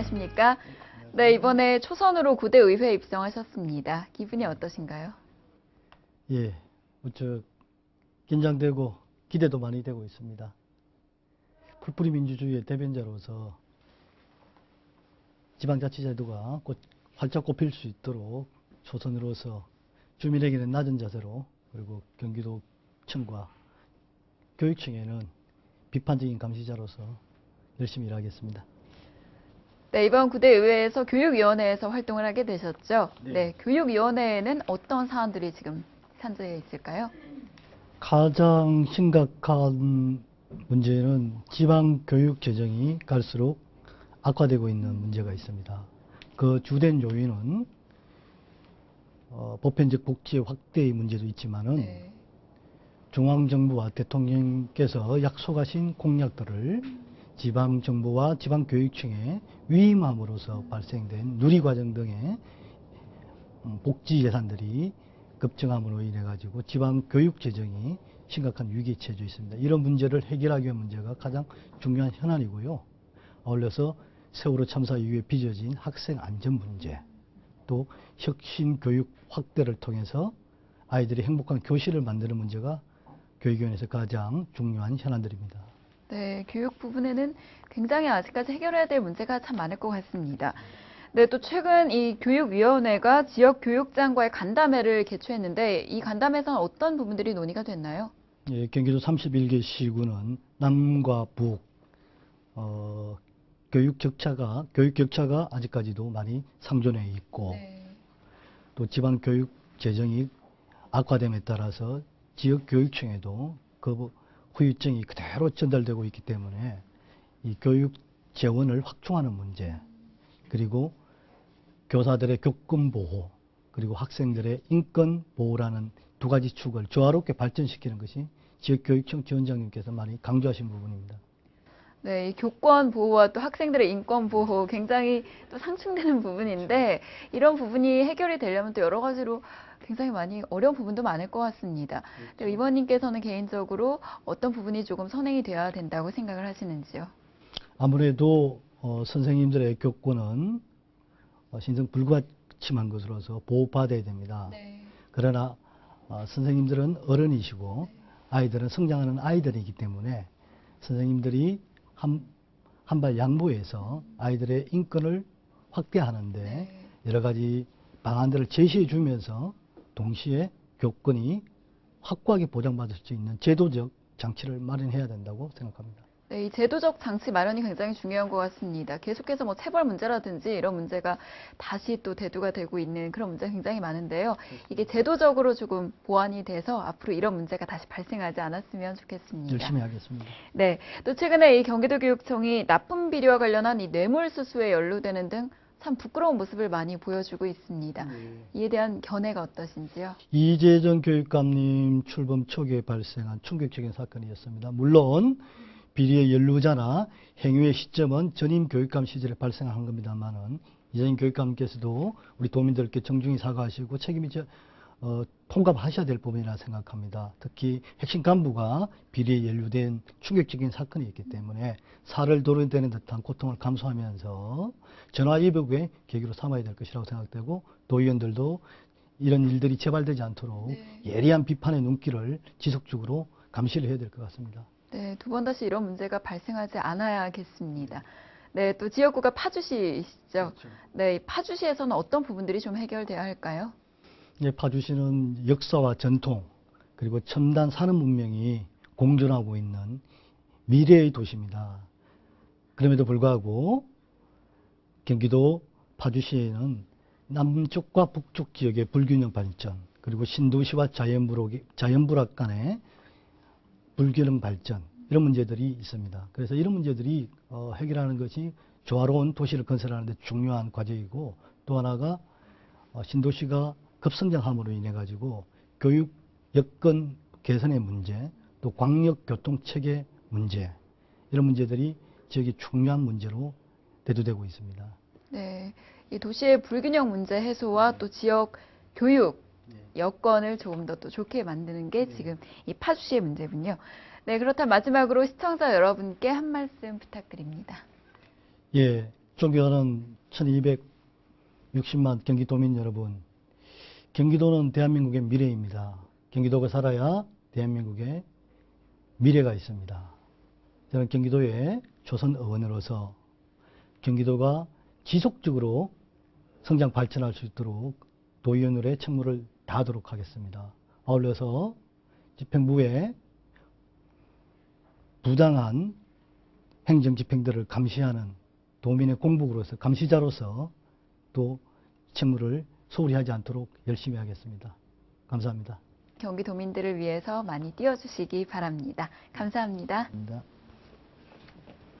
안녕하십니까? 네, 이번에 초선으로 구대 의회에 입성하셨습니다. 기분이 어떠신가요? 예, 무척 긴장되고 기대도 많이 되고 있습니다. 풀뿌리 민주주의의 대변자로서 지방자치제도가 곧 활짝 꼽힐 수 있도록 초선으로서 주민에게는 낮은 자세로 그리고 경기도청과 교육청에는 비판적인 감시자로서 열심히 일하겠습니다. 네, 이번 구대 의회에서 교육위원회에서 활동을 하게 되셨죠? 네. 네, 교육위원회에는 어떤 사안들이 지금 산재해 있을까요? 가장 심각한 문제는 지방 교육 재정이 갈수록 악화되고 있는 문제가 있습니다. 그 주된 요인은 어, 보편적 복지의 확대의 문제도 있지만은 네. 중앙정부와 대통령께서 약속하신 공약들을 지방정부와 지방교육청에 위임함으로써 발생된 누리과정 등의 음, 복지 예산들이 급증함으로 인해 가지고 지방 교육 재정이 심각한 위기에 처해져 있습니다. 이런 문제를 해결하기 위한 문제가 가장 중요한 현안이고요. 아울러서 세월호 참사 이후에 빚어진 학생 안전 문제, 또 혁신 교육 확대를 통해서 아이들이 행복한 교실을 만드는 문제가 교육위원회에서 가장 중요한 현안들입니다. 네, 교육 부분에는 굉장히 아직까지 해결해야 될 문제가 참 많을 것 같습니다. 네, 또 최근 이 교육위원회가 지역 교육장과의 간담회를 개최했는데 이 간담회에서는 어떤 부분들이 논의가 됐나요? 예, 경기도 31개 시군은 남과 북 어, 교육 격차가 교육 격차가 아직까지도 많이 상존해 있고 네. 또 지방 교육 재정이 악화됨에 따라서 지역 교육청에도 그 후유증이 그대로 전달되고 있기 때문에 이 교육 재원을 확충하는 문제 그리고 교사들의 교권 보호 그리고 학생들의 인권 보호라는 두 가지 축을 조화롭게 발전시키는 것이 지역교육청 지원장님께서 많이 강조하신 부분입니다. 네, 이 교권 보호와 또 학생들의 인권 보호 굉장히 또 상충되는 부분인데 이런 부분이 해결이 되려면 또 여러 가지로 굉장히 많이 어려운 부분도 많을 것 같습니다. 네, 이번님께서는 개인적으로 어떤 부분이 조금 선행이 되어야 된다고 생각을 하시는지요? 아무래도 어, 선생님들의 교권은 어, 신성 불가침한 것으로서 보호받아야 됩니다. 네. 그러나 어, 선생님들은 어른이시고 아이들은 성장하는 아이들이기 때문에 선생님들이 한 한 발 양보해서 아이들의 인권을 확대하는데 네. 여러 가지 방안들을 제시해 주면서 동시에 교권이 확고하게 보장받을 수 있는 제도적 장치를 마련해야 된다고 생각합니다. 네, 이 제도적 장치 마련이 굉장히 중요한 것 같습니다. 계속해서 뭐 체벌 문제라든지 이런 문제가 다시 또 대두가 되고 있는 그런 문제가 굉장히 많은데요. 이게 제도적으로 조금 보완이 돼서 앞으로 이런 문제가 다시 발생하지 않았으면 좋겠습니다. 열심히 하겠습니다. 네, 또 최근에 이 경기도교육청이 나쁜 비리와 관련한 이 뇌물수수에 연루되는 등 참 부끄러운 모습을 많이 보여주고 있습니다. 이에 대한 견해가 어떠신지요? 이재정 교육감님 출범 초기에 발생한 충격적인 사건이었습니다. 물론 비리의 연루자나 행위의 시점은 전임 교육감 시절에 발생한 겁니다만은 이재정 교육감께서도 우리 도민들께 정중히 사과하시고 책임이 저, 어, 통감하셔야 될 부분이라 생각합니다. 특히 핵심 간부가 비리에 연루된 충격적인 사건이었기 때문에 살을 도려내는 듯한 고통을 감수하면서 전화위복의 계기로 삼아야 될 것이라고 생각되고 도의원들도 이런 일들이 재발되지 않도록 네. 예리한 비판의 눈길을 지속적으로 감시를 해야 될 것 같습니다. 네, 두 번 다시 이런 문제가 발생하지 않아야겠습니다. 네, 또 지역구가 파주시이시죠? 네, 이 파주시에서는 어떤 부분들이 좀 해결돼야 할까요? 예, 파주시는 역사와 전통 그리고 첨단 산업 문명이 공존하고 있는 미래의 도시입니다. 그럼에도 불구하고 경기도 파주시에는 남쪽과 북쪽 지역의 불균형 발전 그리고 신도시와 자연부록, 자연불악 간의 불균형 발전 이런 문제들이 있습니다. 그래서 이런 문제들이 어, 해결하는 것이 조화로운 도시를 건설하는 데 중요한 과제이고 또 하나가 어, 신도시가 급성장함으로 인해 가지고 교육 여건 개선의 문제, 또 광역 교통 체계 문제 이런 문제들이 지역의 중요한 문제로 대두되고 있습니다. 네, 이 도시의 불균형 문제 해소와 또 지역 교육 여건을 조금 더 또 좋게 만드는 게 지금 이 파주시의 문제군요. 네, 그렇다면 마지막으로 시청자 여러분께 한 말씀 부탁드립니다. 예, 존경하는 1260만 경기도민 여러분, 경기도는 대한민국의 미래입니다. 경기도가 살아야 대한민국의 미래가 있습니다. 저는 경기도의 조선 어원으로서 경기도가 지속적으로 성장 발전할 수 있도록 도의원들의 책무를 다하도록 하겠습니다. 아울러서 집행부의 부당한 행정 집행들을 감시하는 도민의 공복으로서 감시자로서 또 책무를 소홀히 하지 않도록 열심히 하겠습니다. 감사합니다. 경기도민들을 위해서 많이 뛰어주시기 바랍니다. 감사합니다. 감사합니다.